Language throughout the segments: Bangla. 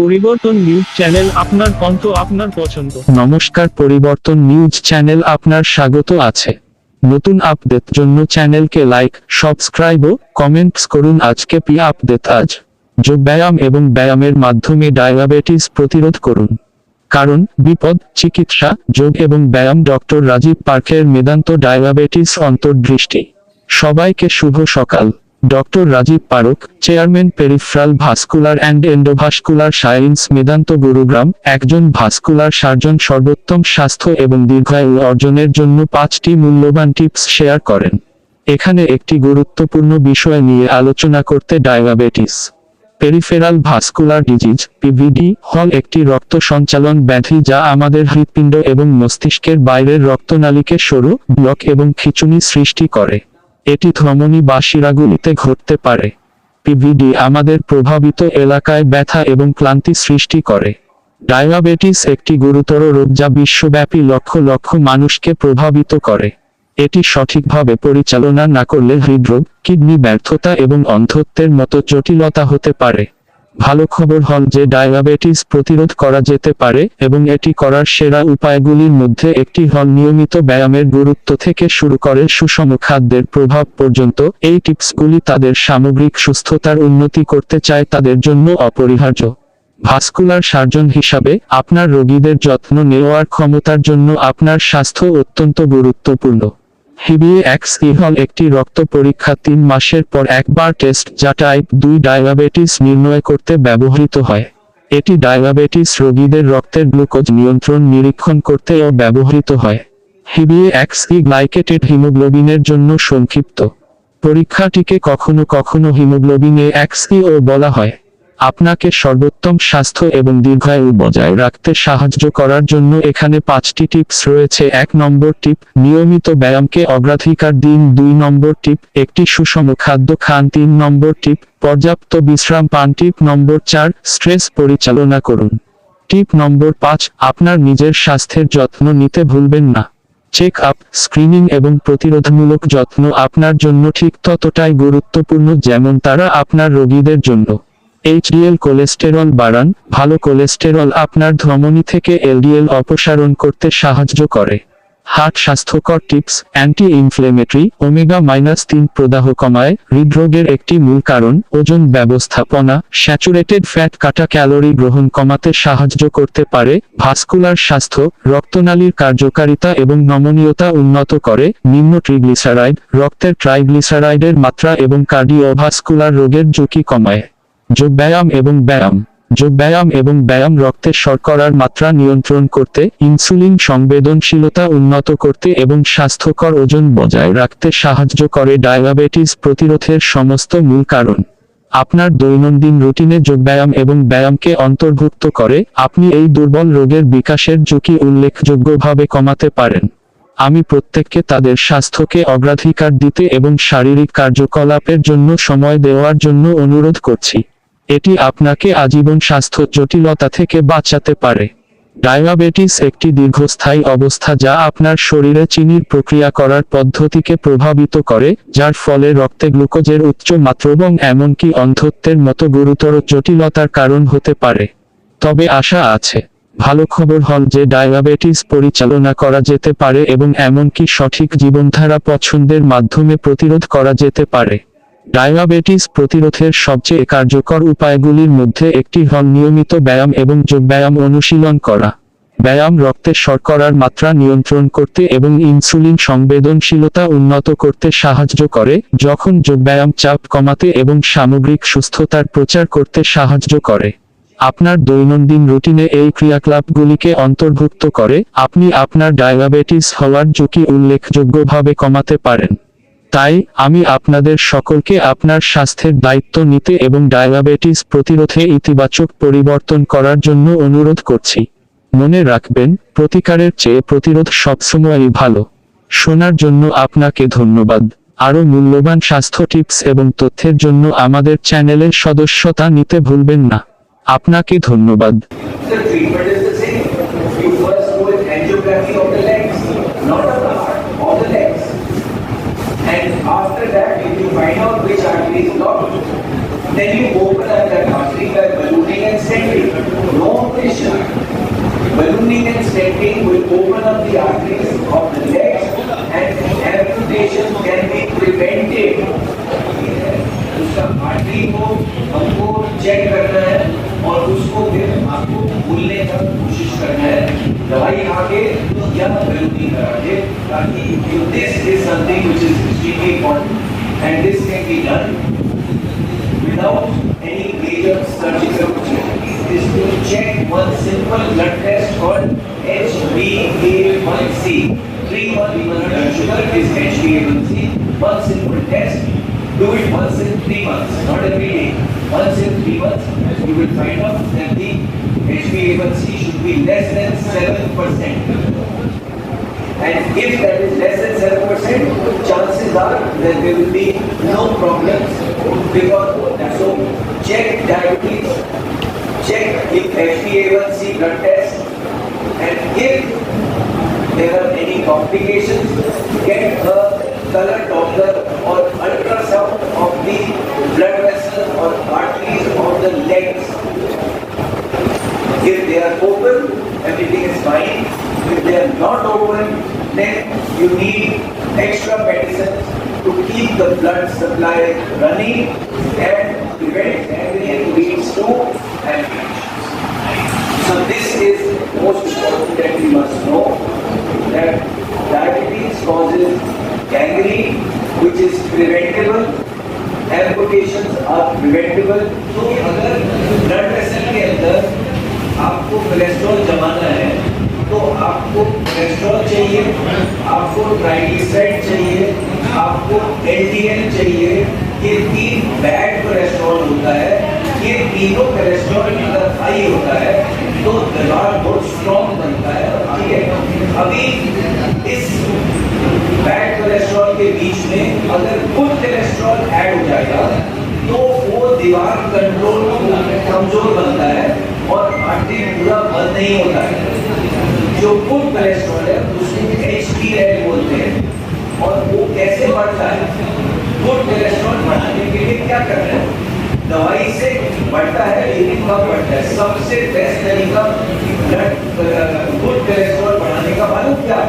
পরিবর্তন নিউজ চ্যানেল আপনার কণ্ঠ আপনার পছন্দ। নমস্কার, পরিবর্তন নিউজ চ্যানেল আপনার স্বাগত আছে। নতুন আপডেট জন্য চ্যানেলকে লাইক, সাবস্ক্রাইব ও কমেন্টস করুন আজকে পি আপডেট আজ। যোগ ব্যায়াম এবং ব্যায়ামের মাধ্যমে ডায়াবেটিস প্রতিরোধ করুন। কারণ, বিপদ, চিকিৎসা, যোগ এবং ব্যায়াম ডক্টর রাজীব পার্কের মেদান্ত ডায়াবেটিস অন্তর্দৃষ্টি। সবাইকে শুভ সকাল। Doctor Rajeev Parakh, chairman peripheral vascular and endovascular science Medanta Gurugram, একজন ভাস্কুলার সার্জন সর্বোত্তম স্বাস্থ্য এবং দীর্ঘায়ু অর্জনের জন্য পাঁচটি মূল্যবান টিপস শেয়ার করেন। এখানে একটি গুরুত্বপূর্ণ বিষয় নিয়ে আলোচনা করতে diabetes. Peripheral vascular disease, PVD, হল একটি রক্ত সঞ্চালন ব্যাধি যা আমাদের হৃৎপিণ্ড এবং মস্তিষ্কের বাইরের রক্তনালীকে সরু, ব্লক এবং খিচুনি সৃষ্টি করে। এটি ধমনী বা শিরাগুলিতে ঘটতে পারে। পিভিডি আমাদের প্রভাবিত এলাকায় ব্যথা এবং ক্লান্তি সৃষ্টি করে। ডায়াবেটিস একটি গুরুতর রোগ যা বিশ্বব্যাপী লক্ষ লক্ষ মানুষকে প্রভাবিত করে। এটি সঠিকভাবে পরিচালনা না করলে হৃদরোগ, কিডনি ব্যর্থতা এবং অন্ধত্বের মতো জটিলতা হতে পারে। ভালো খবর হল যে ডায়াবেটিস প্রতিরোধ করা যেতে পারে এবং এটি করার সেরা উপায়গুলির মধ্যে একটি হল নিয়মিত ব্যায়ামের গুরুত্ব থেকে শুরু করে সুষম খাদ্যের প্রভাব পর্যন্ত। এই টিপসগুলি তাদের সামগ্রিক সুস্থতার উন্নতি করতে চায়, তাদের জন্য অপরিহার্য। ভাস্কুলার সার্জন হিসাবে, আপনার রোগীদের যত্ন নেওয়ার ক্ষমতার জন্য আপনার স্বাস্থ্য অত্যন্ত গুরুত্বপূর্ণ। হিবিএ এক্স হল একটি রক্ত পরীক্ষা তিন মাসের পর একবার টেস্ট যা টাইপ দুই ডায়াবেটিস নির্ণয় করতে ব্যবহৃত হয়। এটি ডায়াবেটিস রোগীদের রক্তের গ্লুকোজ নিয়ন্ত্রণ নিরীক্ষণ করতেও ব্যবহৃত হয়। হিবিএ এক্স ই গ্লাইকেটেড হিমোগ্লোবিনের জন্য সংক্ষিপ্ত। পরীক্ষাটিকে কখনো কখনো হিমোগ্লোবিন এ এক্স ও বলা হয়। আপনাকে সর্বোত্তম স্বাস্থ্য এবং দীর্ঘায়ু বজায় রাখতে সাহায্য করার জন্য এখানে পাঁচটি টিপস রয়েছে। এক নম্বর টিপ, নিয়মিত ব্যায়ামকে অগ্রাধিকার দিন। দুই নম্বর টিপ, একটি সুষম খাদ্য খান। তিন নম্বর টিপ, পর্যাপ্ত বিশ্রাম পান। টিপ নম্বর চার, স্ট্রেস পরিচালনা করুন। টিপ নম্বর পাঁচ, আপনার নিজের স্বাস্থ্যের যত্ন নিতে ভুলবেন না। চেক আপ, স্ক্রিনিং এবং প্রতিরোধমূলক যত্ন আপনার জন্য ঠিক ততটাই গুরুত্বপূর্ণ যেমন তারা আপনার রোগীদের জন্য। এইচডিএল কোলেস্টেরল বাড়ান, ভালো কোলেস্টেরল আপনার ধমনী থেকে এলডিএল অপসারণ করতে সাহায্য করে। হার্ট স্বাস্থ্যকর tips anti inflammatory omega minus তিন প্রদাহ কমায়, হৃদরোগের একটি মূল কারণ, ওজন ব্যবস্থাপনা স্যাচুরেটেড ফ্যাট কাটা ক্যালোরি গ্রহণ কমাতে সাহায্য করতে পারে ভাস্কুলার স্বাস্থ্য, রক্তনালীর কার্যকারিতা এবং নমনীয়তা উন্নত করে, নিম্ন ট্রিগ্লিসারাইড রক্তের ট্রাইগ্লিসারাইডের মাত্রা এবং কার্ডিওভাস্কুলার রোগের ঝুঁকি কমায়। যোগ ব্যায়াম এবং ব্যায়াম। যোগ ব্যায়াম এবং ব্যায়াম রক্তের শর্করার মাত্রা নিয়ন্ত্রণ করতে, ইনসুলিন সংবেদনশীলতা উন্নত করতে এবং স্বাস্থ্যকর ওজন বজায় রাখতে সাহায্য করে ডায়াবেটিস প্রতিরোধের সমস্ত মূল কারণ। আপনার দৈনন্দিন রুটিনে যোগব্যায়াম এবং ব্যায়ামকে অন্তর্ভুক্ত করে, আপনি এই দুর্বল রোগের বিকাশের ঝুঁকি উল্লেখযোগ্যভাবে কমাতে পারেন। আমি প্রত্যেককে তাদের স্বাস্থ্যকে অগ্রাধিকার দিতে এবং শারীরিক কার্যকলাপের জন্য সময় দেওয়ার জন্য অনুরোধ করছি। এটি আপনাকে আজীবন স্বাস্থ্য জটিলতা থেকে বাঁচাতে পারে। ডায়াবেটিস একটি দীর্ঘস্থায়ী অবস্থা যা আপনার শরীরে চিনির প্রক্রিয়া করার পদ্ধতিকে প্রভাবিত করে, যার ফলে রক্তে গ্লুকোজের উচ্চ মাত্রা এবং এমনকি অন্ধত্বের মতো গুরুতর জটিলতার কারণ হতে পারে। তবে আশা আছে, ভালো খবর হল যে ডায়াবেটিস পরিচালনা করা যেতে পারে এবং এমনকি সঠিক জীবনধারা পছন্দের মাধ্যমে প্রতিরোধ করা যেতে পারে। ডায়াবেটিস প্রতিরোধের সবচেয়ে কার্যকর উপায়গুলির মধ্যে একটি হল নিয়মিত ব্যায়াম এবং যোগব্যায়াম অনুশীলন করা। ব্যায়াম রক্তে শর্করার মাত্রা নিয়ন্ত্রণ করতে এবং ইনসুলিন সংবেদনশীলতা উন্নত করতে সাহায্য করে, যখন যোগব্যায়াম চাপ কমাতে এবং সামগ্রিক সুস্থতার প্রচার করতে সাহায্য করে। আপনার দৈনন্দিন রুটিনে এই ক্রিয়াকলাপগুলিকে অন্তর্ভুক্ত করে, আপনি আপনার ডায়াবেটিস হওয়ার ঝুঁকি উল্লেখযোগ্যভাবে কমাতে পারেন। তাই আমি আপনাদের সকলকে আপনার স্বাস্থ্যের দায়িত্ব নিতে এবং ডায়াবেটিস প্রতিরোধে ইতিবাচক পরিবর্তন করার জন্য অনুরোধ করছি। মনে রাখবেন, প্রতিকারের চেয়ে প্রতিরোধ সবসময়ই ভালো। শোনার জন্য আপনাকে ধন্যবাদ। আরও মূল্যবান স্বাস্থ্য টিপস এবং তথ্যের জন্য আমাদের চ্যানেলের সদস্যতা নিতে ভুলবেন না। আপনাকে ধন্যবাদ। Not of the legs. And after that, if you find out which artery is blocked, then you open up that artery by ballooning and sending. operation. Ballooning and stenting will open up the arteries of the legs and amputation can be prevented. Artery को हमको चेक करना है और उसको फिर आपको भूलने का कोशिश करना है दवाई आगे या बलूनिंग करा के ताकि this is something which is extremely important and this can be done without any major surgical procedure is to check one simple blood test called HbA1c. Three month blood sugar is HbA1c. One simple test. Do it once in three months, not every day. Once in three months, you will find out that the HbA1c should be less than seven percent. And if that is less than seven percent, chances are that there will be no problems because so check diabetes, check if HbA1c blood test, and if there are any complications, get a color Doppler or ultrasound of the blood vessels or arteries of the legs. If they are open, everything is fine. If they are not open, then you need extra medicines to keep the blood supply running and prevent gangrene leads to amputations. So this is most important that we must know that diabetes causes gangrene which is preventable amputations are preventable तो अगर ब्लड वेसल के अंदर आपको कोलेस्ट्रॉल जमाना है तो आपको कोलेस्ट्रॉल चाहिए, आपको ट्राइग्लिसराइड चाहिए, आपको एलडीएल चाहिए। ये तीन बैड कोलेस्ट्रॉल होता है, ये तीनों कोलेस्ट्रॉल अगर हाई होता है तो दीवार बहुत स्ट्रॉन्ग बनता है, ठीक है? अभी इस बैड कोलेस्ट्रॉल के बीच में अगर गुड कोलेस्ट्रॉल ऐड हो जाएगा तो वो दीवार कंट्रोल कमज़ोर बनता है। और आर्टरी पूरा बंद नहीं होता है। जो गुड कोलेस्ट्रॉल है, उसको एच डी एल बोलते हैं। और वो कैसे बढ़ता है? गुड कोलेस्ट्रॉल बढ़ाने के लिए क्या करना है? दवाई से बढ़ता है, लेकिन कब बढ़ता है? सबसे बेस्ट तरीका ब्लड गुड कोलेस्ट्रॉल बढ़ाने का मालूम क्या?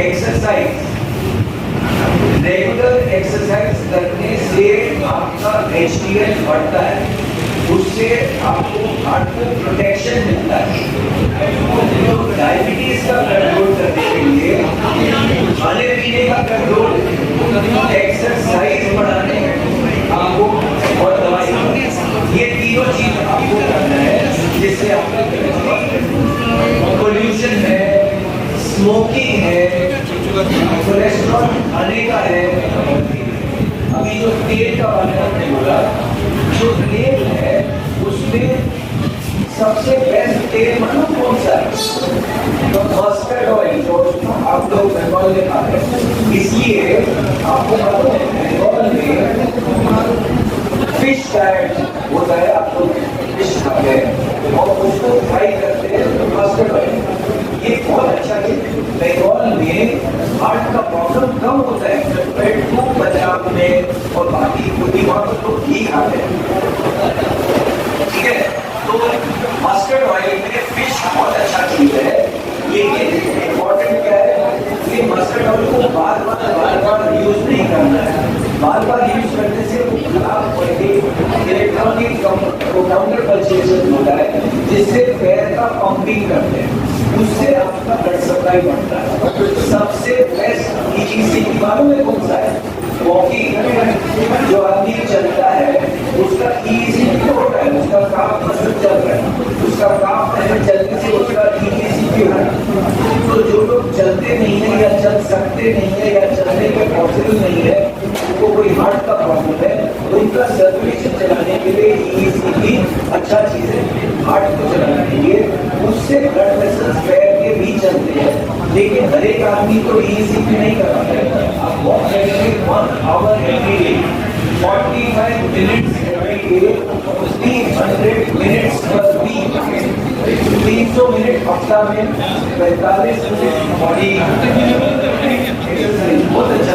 एक्सरसाइज रेगुलर एक्सरसाइज करने से आपका एच बढ़ता है। उससे आपको हार्ट को प्रोटेक्शन मिलता है। तो डायबिटीज़ का कंट्रोल करने के लिए, खाने पीने का कंट्रोल एक्सरसाइज बढ़ाने, आपको और दवाई ये तीनों चीज़ आपको करना है, जिससे आपका पोल्यूशन है स्मोकिंग है कोलेस्ट्रॉल खाने का है। अभी जो तेल का में बोला जो तेल है, उसमें सबसे बेस्ट तेल मालूम कौन सा है? तो मस्टर्ड ऑयल जो आप लोग बंगाल में खाते हैं। इसलिए आपको मालूम है बंगाल में फ़िश डाइट होता है, आप लोग फ़िश खाते हैं और उसको फ्राई करते हैं मस्टर्ड ऑयल ये बहुत अच्छा है। बंगाल में हार्ट का प्रॉब्लम कम होता है कंपेयर टू पंजाब में और बाकी पूरी वहाँ पर लोग घी खाते हैं ठीक है तो मस्टर्ड ऑयल में फ़िश बहुत अच्छा चीज़ है लेकिन इम्पोर्टेंट क्या है ये मस्टर्ड ऑयल को बार बार बार बार यूज़ नहीं करना है बार बार यूज़ करने से वो खराब पड़े इलेक्ट्रॉनिक काउंटर पल्सेशन होता है, जिससे पैर का पंपिंग करते हैं। उससे आपका ब्लड सप्लाई बढ़ता है। सबसे बेस्ट ईजीसी की मालूम है कौन सा है? वॉकिंग जो आदमी चलता है, उसका इजी होता है? उसका काम मसल चल रहा है? उसका काम पहले चलने से उसका इजी हो है? तो जो लोग चलते नहीं है या चल सकते नहीं है या चलने के पॉसिबल नहीं है उनको कोई हार्ट का प्रॉब्लम है तो उनका सर्कुलेशन चलाने के लिए इजी भी अच्छा चीज़ है। हार्ट को चलाने के लिए उससे ब्लड वेसल्स पैर के भी चलते हैं। लेकिन हर एक आदमी को इजी भी नहीं कर पाता है। आप वॉक करेंगे one hour every day 45 minutes every day, 300 minutes per week. 300 minute हफ़्ता में 45 मिनट बॉडी बहुत अच्छा